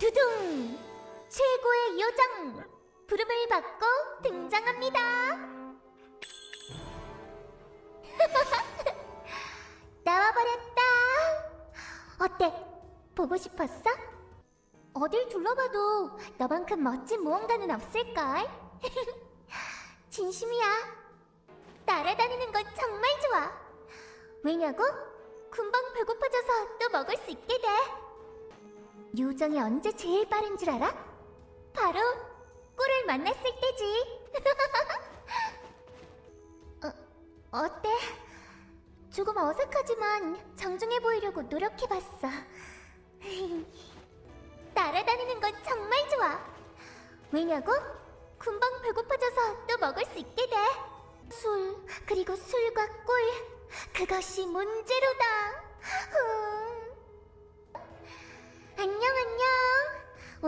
두둥! 최고의 요정! 부름을 받고 등장합니다! 나와버렸다! 어때? 보고 싶었어? 어딜 둘러봐도 너만큼 멋진 모험가는 없을걸? 진심이야. 날아다니는 건 정말 좋아. 왜냐고? 금방 배고파져서 또 먹을 수 있게 돼. 요정이 언제 제일 빠른 줄 알아? 바로 꿀을 만났을 때지. 어, 어때? 조금 어색하지만 정중해 보이려고 노력해봤어. 날아다니는 건 정말 좋아. 왜냐고? 금방 배고파져서 또 먹을 수 있게 돼. 술, 그리고 술과 꿀. 그것이 문제로다. 음.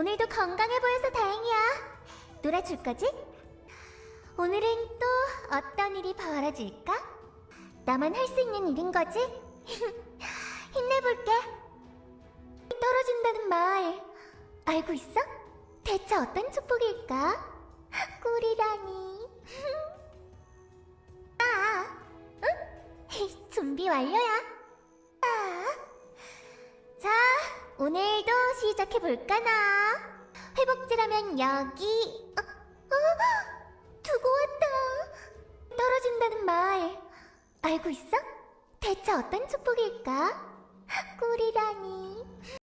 오늘도 건강해 보여서 다행이야. 놀아줄 거지? 오늘은 또 어떤 일이 벌어질까? 나만 할 수 있는 일인 거지? 힘내볼게. 떨어진다는 말 알고 있어? 대체 어떤 축복일까? 꿀이라니. 아, 응? 준비 완료야. 아, 자, 오늘도 볼까나. 회복제라면 여기. 어, 어, 두고 왔다. 떨어진다는 말 알고 있어? 대체 어떤 축복일까? 꿀이라니.